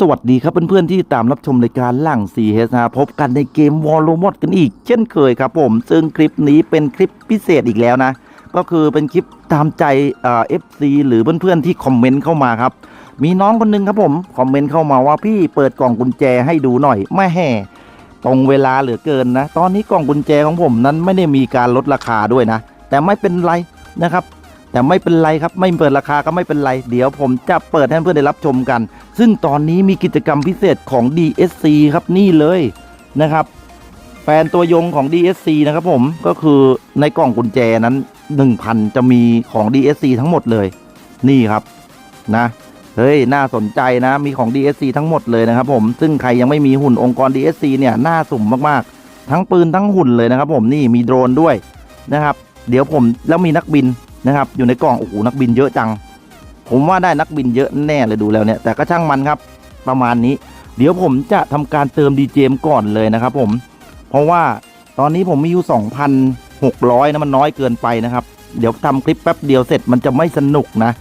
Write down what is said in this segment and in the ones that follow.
สวัสดีครับเพื่อนๆที่ตามรับชมรายการหลัง CS นะพบกันในเกมวอลโลมอดกันอีก เช่นเคยครับผม ซึ่งคลิปนี้เป็นคลิปพิเศษอีกแล้วนะ ก็คือเป็นคลิปตามใจเอฟซีหรือเพื่อนๆที่คอมเมนต์เข้ามาครับ มีน้องคนหนึงครับผม คอมเมนต์เข้ามาว่าพี่เปิดกล่องกุญแจให้ดูหน่อยไม่แห่ตรงเวลาเหลือเกินนะ ตอนนี้กล่องกุญแจของผมนั้นไม่ได้มีการลดราคาด้วยนะ แต่ไม่เป็นไรนะครับ แต่ไม่เป็นไรครับไม่เปิดราคาก็ไม่เป็นไร เดี๋ยวผมจะเปิดให้เพื่อนได้รับชมกัน ซึ่งตอนนี้มีกิจกรรมพิเศษของ DSC ครับนี่เลยนะครับ แฟนตัวยงของ DSC นะครับผมก็คือในกล่องกุญแจนั้น 1,000 จะมีของ DSC ทั้งหมดเลย นี่ครับนะเฮ้ย น่าสนใจนะ มีของ DSC ทั้งหมดเลยนะครับผม ซึ่งใครยังไม่มีหุ่นองค์กร DSC เนี่ย น่าสุ่มมาก ๆ ทั้งปืนทั้งหุ่นเลยนะครับผม นี่มีโดรนด้วยนะครับ เดี๋ยวผมแล้วมีนักบิน นะครับ อยู่ในกล่องโอ้โหนักบินเยอะจัง ผมว่าได้นักบินเยอะแน่เลยดูแล้วเนี่ย แต่ก็ช่างมันครับ ประมาณนี้ เดี๋ยวผมจะทำการเติมดีเจมก่อนเลยนะครับ ผม เพราะว่าตอนนี้ผมมีอยู่2,600นะมันน้อยเกินไปนะครับ เดี๋ยวทำคลิปแป๊บเดียวเสร็จมันจะไม่สนุกนะ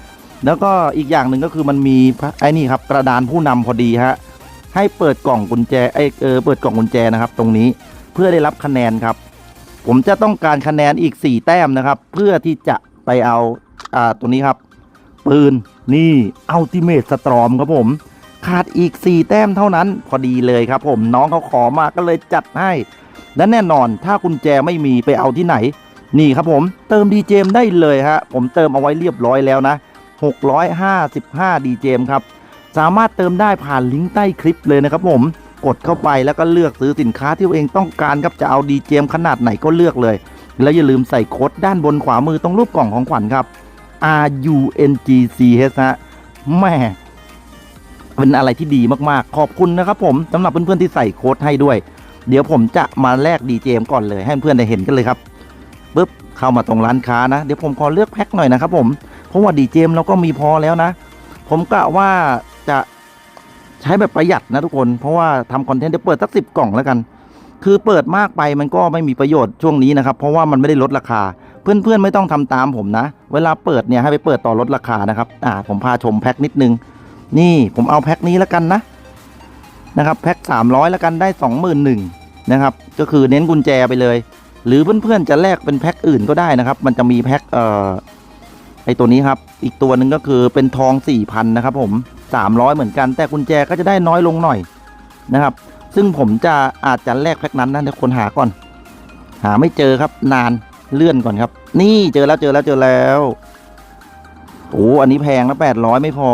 แล้วก็อีกอย่างหนึ่งก็คือมันมีไอ้นี่ครับกระดานผู้นำพอดีฮะให้เปิดกล่องกุญแจไอเออเปิดกล่องกุญแจนะครับ ตรงนี้เพื่อได้รับคะแนนครับ ผมจะต้องการคะแนนอีก 4 แต้มนะครับ เพื่อที่จะ ไปเอาอ่าตัวนี้ครับ ปืนนี่อัลติเม e สตรอมครับผม ขาดอีก 4 แต้มเท่านั้นพอดีเลยครับผมน้องเขาขอมาก็เลยจัดให้ และแน่นอนถ้ากุญแจไม่มีไปเอาที่ไหน นี่ครับผมเติมดีเจมได้เลยฮะผมเติมเอาไว้เรียบร้อยแล้วนะ 655ดีเจมครับสามารถเติมได้ผ่านลิงก์ใต้คลิปเลยนะครับผมกดเข้าไปแล้วก็เลือกซื้อสินค้าที่ตัวเองต้องการครับจะเอาดีเจมขนาดไหนก็เลือกเลย แล้วอย่าลืมใส่โค้ดด้านบนขวามือตรงรูปกล่องของขวัญครับ R U N G C H ฮะแม่เป็นอะไรที่ดีมากๆ ขอบคุณนะครับผมสำหรับเพื่อนๆที่ใส่โค้ดให้ด้วย เดี๋ยวผมจะมาแลกดีเจมก่อนเลยให้เพื่อนได้เห็นกันเลยครับปึ๊บเข้ามาตรงร้านค้านะ เดี๋ยวผมขอเลือกแพ็คหน่อยนะครับผม เพราะว่าดีเจมเราก็มีพอแล้วนะ ผมกะว่าจะใช้แบบประหยัดนะทุกคน เพราะว่าทำคอนเทนต์เดี๋ยวเปิดสักสิบกล่องแล้วกัน คือเปิดมากไปมันก็ไม่มีประโยชน์ช่วงนี้นะครับเพราะว่ามันไม่ได้ลดราคา เพื่อนๆไม่ต้องทำตามผมนะ เวลาเปิดเนี่ยให้ไปเปิดต่อลดราคานะครับอ่าผมพาชมแพ็คนิดนึง นี่ผมเอาแพ็คนี้แล้วกันนะนะครับแพ็ค300 แล้วกันได้ 21,000นะครับก็คือเน้นกุญแจไปเลย หรือเพื่อนๆจะแลกเป็นแพ็คอื่นก็ได้นะครับ มันจะมีแพ็คเอ่อไอตัวนี้ครับ อีกตัวหนึ่งก็คือเป็นทอง4,000นะครับผม300 เหมือนกัน แต่กุญแจก็จะได้น้อยลงหน่อยนะครับ ซึ่งผมจะอาจจะแลกแพ็คนั้นนะเดี๋ยวคนหาก่อน หาไม่เจอครับ นานเลื่อนก่อนครับ นี่เจอแล้วเจอแล้วเจอแล้วโอ้อันนี้แพงนะ800ไม่พอ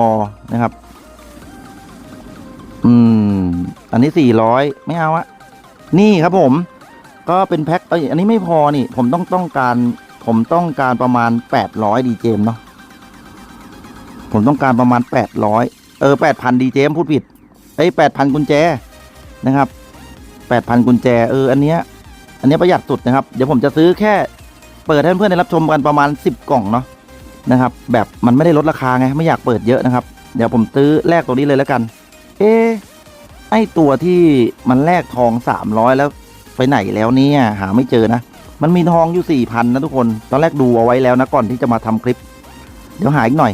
นะครับ อืม อันนี้400ไม่เอาอะนี่ครับผม ก็เป็นแพ็คเอ้ยอันนี้ไม่พอนี่ ผมต้องต้องการ ผมต้องการประมาณ800ดีเจมเนาะผมต้องการประมาณ800เออ8,000ดีเจมพูดผิดเอ้ย8,000กุญแจ นะครับ8,000กุญแจเอออันเนี้ยอันนี้ประหยัดสุดนะครับ เดี๋ยวผมจะซื้อแค่เปิดให้เพื่อนๆได้รับชมกันประมาณ 10 กล่องเนาะนะครับ แบบมันไม่ได้ลดราคาไงไม่อยากเปิดเยอะนะครับ เดี๋ยวผมซื้อแลกตัวนี้เลยแล้วกัน เอไอตัวที่มันแลกทอง 300 แล้วไปไหนแล้วเนี่ยหาไม่เจอนะ มันมีทองอยู่สี่พันนะทุกคน ตอนแรกดูเอาไว้แล้วนะก่อนที่จะมาทำคลิป เดี๋ยวหาอีกหน่อย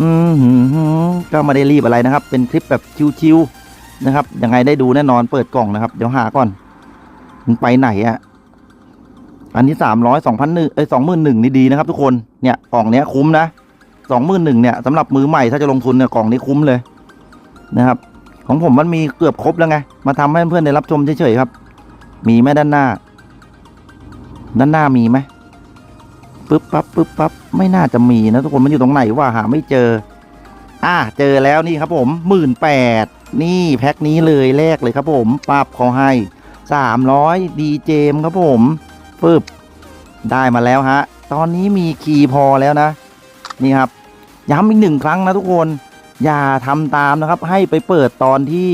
อืมหืมหืมก็ไม่ได้รีบอะไรนะครับ เป็นคลิปแบบชิวๆ นะครับยังไงได้ดูแน่นอนเปิดกล่องนะครับ เดี๋ยวหาก่อน มันไปไหนอะอันนี้สามร้อยสองพันหนึ่งเอ้ยสองหมื่นหนึ่งนี่ดีนะครับทุกคนเนี่ยกล่องเนี้ยคุ้มนะสองหมื่นหนึ่งเนี่ยสำหรับมือใหม่ถ้าจะลงทุนเนี่ยกล่องนี้คุ้มเลยนะครับ ของผมมันมีเกือบครบแล้วไง มาทำให้เพื่อนได้รับชมเฉยๆครับ มีไหมด้านหน้า ด้านหน้ามีไหมปึ๊บปั๊บปึ๊บปั๊บไม่น่าจะมีนะทุกคนมันอยู่ตรงไหนว่าหาไม่เจอ อ่าเจอแล้วนี่ครับผมหมื่นแปด นี่แพ็คนี้เลยแรกเลยครับผมปับเขาให้สามร้อยดีเจมครับผมปึ๊บได้มาแล้วฮะ ตอนนี้มีคีย์พอแล้วนะ นี่ครับ ย้ำอีกหนึ่งครั้งนะทุกคน อย่าทำตามนะครับ ให้ไปเปิดตอนที่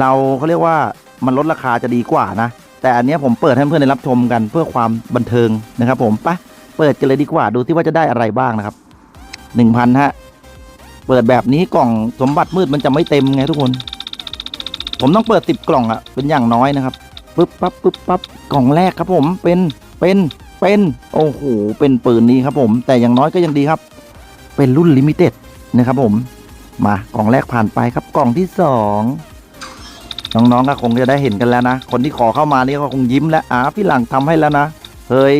เราเขาเรียกว่ามันลดราคาจะดีกว่านะ แต่อันนี้ผมเปิดให้เพื่อนได้รับชมกันเพื่อความบันเทิงนะครับ ผมปะเปิดกันเลยดีกว่าดูที่ว่าจะได้อะไรบ้างนะครับหนึ่งพันฮะ เปิดแบบนี้กล่องสมบัติมืดมันจะไม่เต็มไงทุกคน ผมต้องเปิดสิบกล่องอะเป็นอย่างน้อยนะครับปึ๊บปั๊บปึ๊บปั๊บกล่องแรกครับผมเป็นเป็นเป็นโอ้โหเป็นปืนนี้ครับผม แต่อย่างน้อยก็ยังดีครับ เป็นรุ่นลิมิเต็ดนะครับผม มากล่องแรกผ่านไปครับกล่องที่สองน้องๆก็คงจะได้เห็นกันแล้วนะ คนที่ขอเข้ามานี่ก็คงยิ้มแล้วอ่าพี่หลังทำให้แล้วนะ เฮ้ย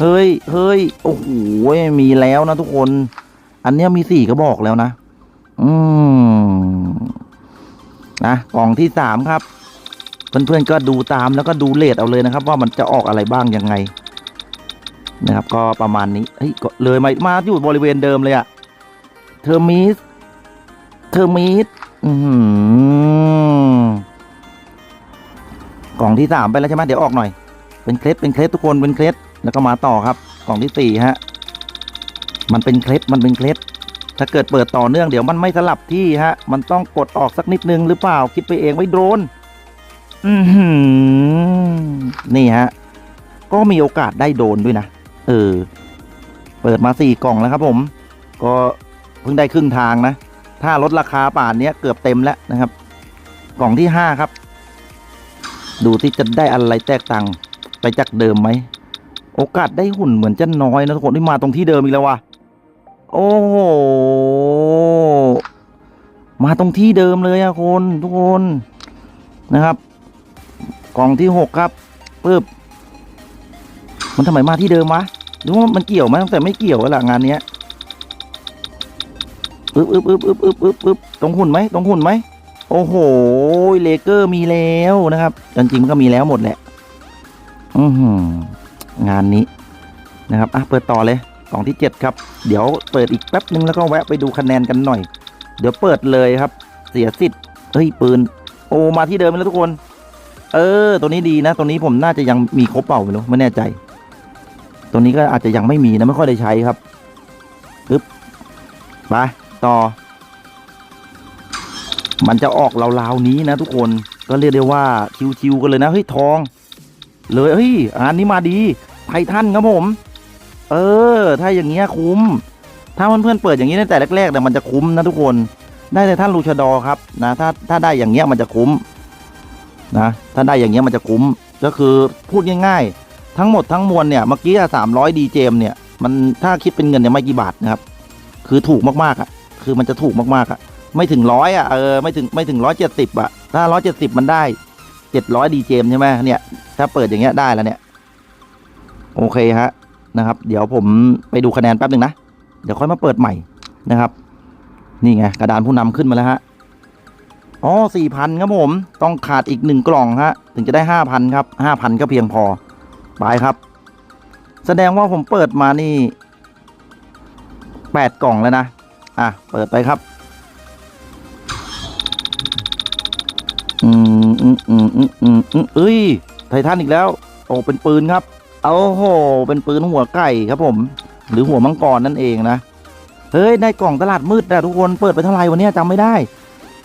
เฮ้ย เฮ้ย โอ้โห มีแล้วนะทุกคน อันเนี้ยมีสี่ก็บอกแล้วนะ อืมนะกล่องที่สามครับ เพื่อนๆก็ดูตามแล้วก็ดูเลทเอาเลยนะครับ ว่ามันจะออกอะไรบ้างยังไง นะครับ ก็ประมาณนี้เฮ้ยก็เลยมามาอยู่บริเวณเดิมเลยอะเทอร์มิสเทอร์มิสอือหือกล่องที่สามไปแล้วใช่ไหมเดี๋ยวออกหน่อย เป็นเคล็ดเป็นเคล็ดทุกคนเป็นเคล็ดแล้วก็มาต่อครับ กล่องที่สี่ฮะ มันเป็นเคล็ดมันเป็นเคล็ดถ้าเกิดเปิดต่อเนื่องเดี๋ยวมันไม่สลับที่ฮะ มันต้องกดออกสักนิดนึงหรือเปล่าคิดไปเองไว้โดรนอืนี่ฮะ ก็มีโอกาสได้โดนด้วยนะเออ เปิดมาสี่กล่องแล้วครับผม ก็เพิ่งได้ครึ่งทางนะ ถ้าลดราคาป่านนี้เกือบเต็มแล้วนะครับ กล่องที่ห้าครับ ดูที่จะได้อะไรแตกต่างไปจากเดิมไหม โอกาสได้หุ่นเหมือนจะน้อยนะทุกคนที่มาตรงที่เดิมอีกแล้ววะ โอ้โห มาตรงที่เดิมเลยอะคนทุกคนนะครับ กล่องที่หกครับปึ๊บมันทำไมมาที่เดิมวะหรือว่ามันเกี่ยวไหมตั้งแต่ไม่เกี่ยวแล้วล่ะงานเนี้ยอึ๊บอึ๊บอึ๊บอึ๊บอึ๊บอึ๊บอึ๊บตรงหุ่นไหมตรงหุ่นไหมโอ้โหเลเกอร์มีแล้วนะครับจริงๆมันก็มีแล้วหมดแหละ อือหืองานนี้นะครับอะเปิดต่อเลย กล่องที่เจ็ดครับ เดี๋ยวเปิดอีกแป๊บนึงแล้วก็แวะไปดูคะแนนกันหน่อย เดี๋ยวเปิดเลยครับ เสียสิทธิ์เฮ้ยปืน โอมาที่เดิมแล้วทุกคน เออ ตัวนี้ดีนะตัวนี้ผมน่าจะยังมีครบเปล่าไม่รู้ไม่แน่ใจ ตัวนี้ก็อาจจะยังไม่มีนะไม่ค่อยได้ใช้ครับปึ๊บไปต่อ มันจะออกราวๆนี้นะทุกคนก็เรียกได้ว่าชิวๆกันเลยนะเฮ้ยทอง เลยเฮ้ยอันนี้มาดีไททันครับผม เออ ถ้าอย่างเงี้ยคุ้ม ถ้าเพื่อนๆเปิดอย่างนี้ตั้งแต่แรกๆเนี่ยมันจะคุ้มนะทุกคน ได้แต่ท่านลูชาดอครับนะถ้าถ้าได้อย่างเงี้ยมันจะคุ้มนะถ้าได้อย่างเงี้ยมันจะคุ้มก็คือพูดง่ายๆ ทั้งหมดทั้งมวลเนี่ยเมื่อกี้สามร้อยดีเจมเนี่ยมันถ้าคิดเป็นเงินเนี่ยไม่กี่บาทนะครับ คือถูกมากๆอะ คือมันจะถูกมากๆอะ ไม่ถึงร้อยอะเออไม่ถึงไม่ถึงร้อยเจ็ดสิบอะ ถ้าร้อยเจ็ดสิบมันได้เจ็ดร้อยดีเจมใช่ไหมเนี่ย ถ้าเปิดอย่างเงี้ยได้แล้วเนี่ย โอเคฮะ นะครับ เดี๋ยวผมไปดูคะแนนแป๊บหนึ่งนะ เดี๋ยวค่อยมาเปิดใหม่นะครับ นี่ไงกระดานผู้นำขึ้นมาแล้วฮะ อ๋อสี่พันครับผม ต้องขาดอีกหนึ่งกล่องฮะ ถึงจะได้ห้าพันครับห้าพันก็เพียงพอ ไปครับ แสดงว่าผมเปิดมานี่แปดกล่องแล้วนะ อะ เปิดไปครับ อืมอืมอืมอืมอืมอืมเอ้ย ไททันอีกแล้ว โอ้เป็นปืนครับ โอ้โห เป็นปืนหัวไก่ครับผม หรือหัวมังกรนั่นเองนะ เฮ้ยได้กล่องตลาดมืดนะทุกคนเปิดไปเท่าไหร่วันนี้จำไม่ได้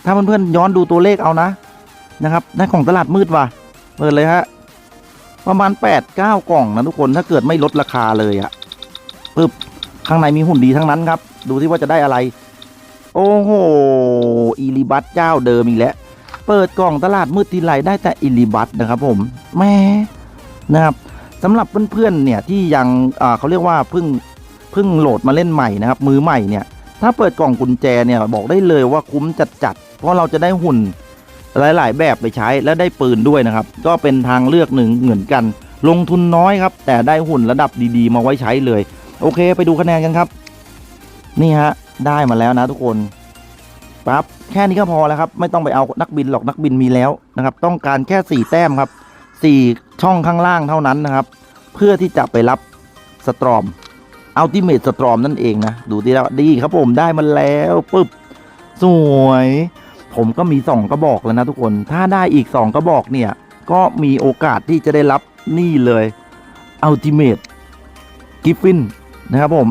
ถ้าเพื่อนๆย้อนดูตัวเลขเอานะนะครับได้กล่องตลาดมืดว่ะ เปิดเลยฮะ ประมาณ8ปดเก้ากล่องนะทุกคนถ้าเกิดไม่ลดราคาเลยอะปึ๊บข้างในมีหุ่นดีทั้งนั้นครับ ดูที่ว่าจะได้อะไร โอ้โหอีลิบัตเจ้าเดิมอีกแล้วเปิดกล่องตลาดมืดทีไรได้แต่อิลิบัตนะครับผมแม่นะครับ สำหรับเพื่อนๆเนี่ยที่ยังเขาเรียกว่าเพิ่งเพิ่งโหลดมาเล่นใหม่นะครับมือใหม่เนี่ยถ้าเปิดกล่องกุญแจเนี่ยบอกได้เลยว่าคุ้มจัดๆเพราะเราจะได้หุ่นหลาย ๆ แบบไปใช้และได้ปืนด้วยนะครับ ก็เป็นทางเลือกหนึ่งเหมือนกัน ลงทุนน้อยครับ แต่ได้หุ่นระดับดีๆ มาไว้ใช้เลย โอเคไปดูคะแนนกันครับ นี่ฮะได้มาแล้วนะทุกคนปั๊บแค่นี้ก็พอแล้วครับ ไม่ต้องไปเอานักบินหรอกนักบินมีแล้วนะครับ ต้องการแค่สี่แต้มครับ สี่ช่องข้างล่างเท่านั้นนะครับ เพื่อที่จะไปรับสตรอมอัลติเมทสตรอมนั่นเองนะ ดูดีแล้วดีครับผมได้มาแล้วปึ๊บ สวย ผมก็มีสองกระบอกแล้วนะทุกคน ถ้าได้อีกสองกระบอกเนี่ย ก็มีโอกาสที่จะได้รับนี่เลยอัลติเมทกิฟฟินนะครับผม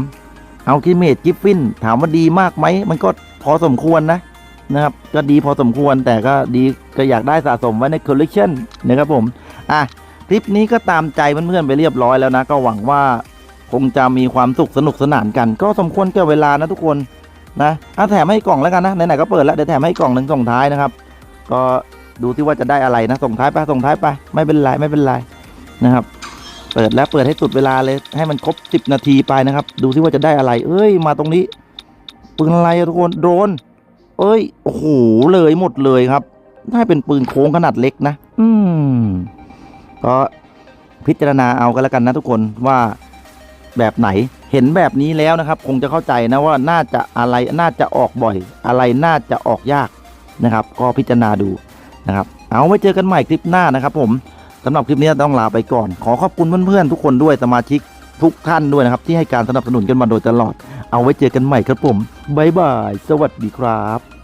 อัลติเมทกิฟฟินถามว่าดีมากไหม มันก็พอสมควรนะ นะครับ ก็ดีพอสมควรแต่ก็ดีก็อยากได้สะสมไว้ในคอลเลกชันนะครับผมอะคลิปนี้ก็ตามใจเพื่อนๆไปเรียบร้อยแล้วนะ ก็หวังว่าคงจะมีความสุขสนุกสนานกัน ก็สมควรแก่เวลานะทุกคนนะอะแถมให้กล่องแล้วกันนะไหนๆก็เปิดแล้วเดี๋ยวแถมให้กล่องหนึ่งส่งท้ายนะครับ ก็ดูที่ว่าจะได้อะไรนะส่งท้ายไปส่งท้ายไปไม่เป็นไรไม่เป็นไรนะครับ เปิดแล้วเปิดให้สุดเวลาเลย ให้มันครบ 10 นาทีไปนะครับ ดูที่ว่าจะได้อะไร เอ้ย มาตรงนี้ปืนอะไรทุกคนโดรน เอ้ยโอ้โหเลยหมดเลยครับน่าเป็นปืนโค้งขนาดเล็กนะ อืม ก็พิจารณาเอากันแล้วกันนะทุกคนว่าแบบไหนเห็นแบบนี้แล้วนะครับ คงจะเข้าใจนะว่าน่าจะอะไรน่าจะออกบ่อย อะไรน่าจะออกยากนะครับ ก็พิจารณาดูนะครับ เอาไว้เจอกันใหม่คลิปหน้านะครับ ผมสำหรับคลิปนี้ต้องลาไปก่อน ขอขอบคุณเพื่อนๆทุกคนด้วยสมาชิก ทุกท่านด้วยนะครับ ที่ให้การสนับสนุนกันมาโดยตลอด เอาไว้เจอกันใหม่ครับผม บ๊ายบาย สวัสดีครับ